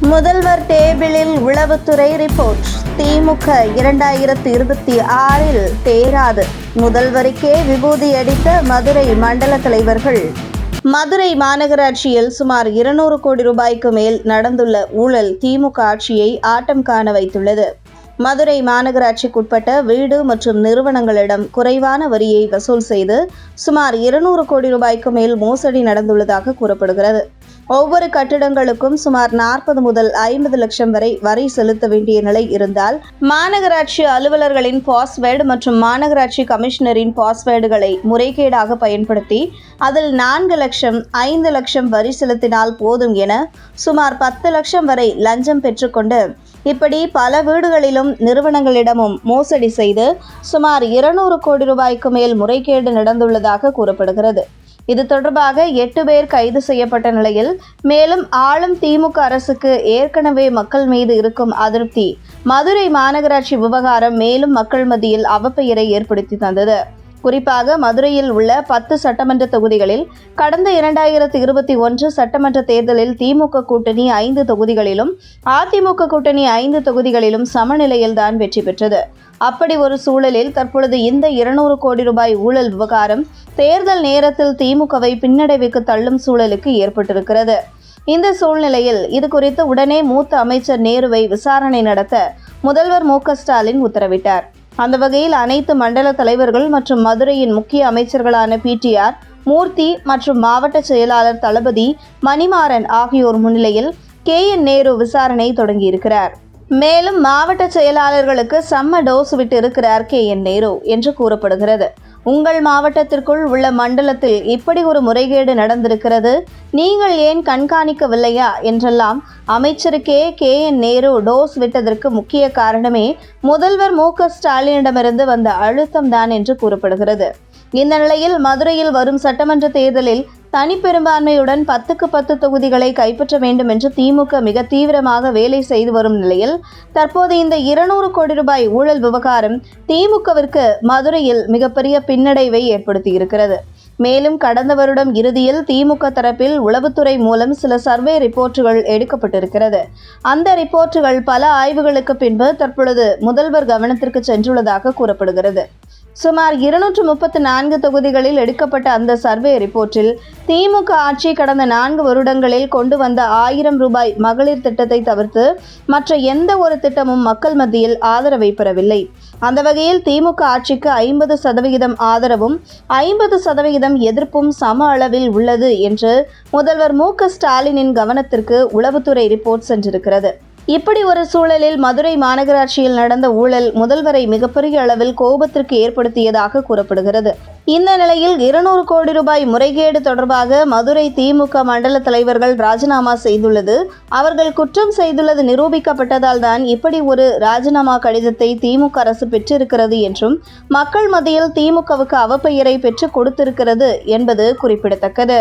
முதல்வர் டேபிளில் உளவுத்துறை ரிப்போர்ட். திமுக இரண்டாயிரத்து இருபத்தி ஆறில் தேராது. முதல்வருக்கே விபூதி அடித்த மதுரை மண்டல தலைவர்கள். மதுரை மாநகராட்சியில் சுமார் இருநூறு கோடி ரூபாய்க்கு மேல் நடந்துள்ள ஊழல் திமுக ஆட்சியை ஆட்டம் காண வைத்துள்ளது. மதுரை மாநகராட்சிக்குட்பட்ட வீடு மற்றும் நிறுவனங்களிடம் குறைவான வரியை வசூல் செய்து சுமார் இருநூறு கோடி ரூபாய்க்கு மேல் மோசடி நடந்துள்ளதாக கூறப்படுகிறது. ஒவ்வொரு கட்டிடங்களுக்கும் சுமார் நாற்பது முதல் ஐம்பது லட்சம் வரை வரி செலுத்த வேண்டிய நிலை இருந்தால் மாநகராட்சி அலுவலர்களின் பாஸ்வேர்டு மற்றும் மாநகராட்சி கமிஷனரின் பாஸ்வேர்டுகளை முறைகேடாக பயன்படுத்தி அதில் நான்கு லட்சம் ஐந்து லட்சம் வரி செலுத்தினால் போதும் என சுமார் பத்து லட்சம் வரை லஞ்சம் பெற்றுக்கொண்டு இப்படி பல வீடுகளிலும் நிறுவனங்களிடமும் மோசடி செய்து சுமார் இருநூறு கோடி ரூபாய்க்கு மேல் முறைகேடு நடந்துள்ளதாக கூறப்படுகிறது. இது தொடர்பாக எட்டு பேர் கைது செய்யப்பட்ட நிலையில் மேலும் ஆளும் திமுக அரசுக்கு ஏற்கனவே மக்கள் மீது இருக்கும் அதிருப்தி மதுரை மாநகராட்சி விவகாரம் மேலும் மக்கள் மத்தியில் அவப்பெயரை ஏற்படுத்தி தந்தது. குறிப்பாக மதுரையில் உள்ள பத்து சட்டமன்ற தொகுதிகளில் கடந்த இரண்டாயிரத்தி இருபத்தி ஒன்று சட்டமன்ற தேர்தலில் திமுக கூட்டணி ஐந்து தொகுதிகளிலும் அதிமுக கூட்டணி ஐந்து தொகுதிகளிலும் சமநிலையில்தான் வெற்றி பெற்றது. அப்படி ஒரு சூழலில் தற்பொழுது இந்த இருநூறு கோடி ரூபாய் ஊழல் விவகாரம் தேர்தல் நேரத்தில் திமுகவை பின்னடைவுக்கு தள்ளும் சூழலுக்கு ஏற்பட்டிருக்கிறது. இந்த சூழ்நிலையில் இது குறித்து உடனே மூத்த அமைச்சர் நேருவை விசாரணை நடத்த முதல்வர் மு ஸ்டாலின் உத்தரவிட்டார். அந்த வகையில் அனைத்து மண்டல தலைவர்கள் மற்றும் மதுரையின் முக்கிய அமைச்சர்களான பிடிஆர் மூர்த்தி மற்றும் மாவட்ட செயலாளர் தளபதி மணிமாறன் ஆகியோர் முன்னிலையில் கே என் நேரு விசாரணை தொடங்கியிருக்கிறார். மேலும் மாவட்ட செயலாளர்களுக்கு செம்ம டோஸ் விட்டு இருக்கிறார் கே என் நேரு என்று கூறப்படுகிறது. உங்கள் மாவட்டத்திற்குள் உள்ள மண்டலத்தில் இப்படி ஒரு முறைகேடு நடந்திருக்கிறது. நீங்கள் ஏன் கண்காணிக்கவில்லையா? என்றெல்லாம் அமைச்சருக்கே கே. என். நேரு டோஸ் விட்டதற்கு முக்கிய காரணமே முதல்வர் மு. க. ஸ்டாலினிடமிருந்து வந்த அழுத்தம் தான் என்று கூறப்படுகிறது. இந்த நிலையில் மதுரையில் வரும் சட்டமன்ற தேர்தலில் தனிப்பெரும்பான்மையுடன் பத்துக்கு பத்து தொகுதிகளை கைப்பற்ற வேண்டும் என்று திமுக மிக தீவிரமாக வேலை செய்து வரும் நிலையில் தற்போது இந்த இருநூறு கோடி ரூபாய் ஊழல் விவகாரம் திமுகவிற்கு மதுரையில் மிகப்பெரிய பின்னடைவை ஏற்படுத்தியிருக்கிறது. மேலும் கடந்த வருடம் இறுதியில் திமுக தரப்பில் உளவுத்துறை மூலம் சில சர்வே ரிப்போர்ட்டுகள் எடுக்கப்பட்டிருக்கிறது. அந்த ரிப்போர்ட்டுகள் பல ஆய்வுகளுக்கு பின்பு தற்பொழுது முதல்வர் கவனத்திற்கு சென்றுள்ளதாக கூறப்படுகிறது. சுமார் இருநூற்று முப்பத்து நான்கு தொகுதிகளில் எடுக்கப்பட்ட அந்த சர்வே ரிப்போர்ட்டில் திமுக ஆட்சி கடந்த நான்கு வருடங்களில் கொண்டு வந்த ஆயிரம் ரூபாய் மகளிர் திட்டத்தை தவிர்த்து மற்ற எந்த ஒரு திட்டமும் மக்கள் மத்தியில் ஆதரவை பெறவில்லை. அந்த வகையில் திமுக ஆட்சிக்கு ஐம்பது சதவிகிதம் ஆதரவும் ஐம்பது சதவிகிதம் எதிர்ப்பும் சம அளவில் உள்ளது என்று முதல்வர் மு ஸ்டாலினின் கவனத்திற்கு உளவுத்துறை ரிப்போர்ட் சென்றிருக்கிறது. இப்படி ஒரு சூழலில் மதுரை மாநகராட்சியில் நடந்த ஊழல் முதல்வரை மிகப்பெரிய அளவில் கோபத்திற்கு ஏற்படுத்தியதாக கூறப்படுகிறது. இந்த நிலையில் இருநூறு கோடி ரூபாய் முறைகேடு தொடர்பாக மதுரை திமுக மண்டல தலைவர்கள் ராஜினாமா செய்துள்ளது. அவர்கள் குற்றம் செய்துள்ளது நிரூபிக்கப்பட்டதால் தான் இப்படி ஒரு ராஜினாமா கடிதத்தை திமுக அரசு பெற்றிருக்கிறது என்றும் மக்கள் மத்தியில் திமுகவுக்கு அவப்பெயரை பெற்றுக் கொடுத்திருக்கிறது என்பது குறிப்பிடத்தக்கது.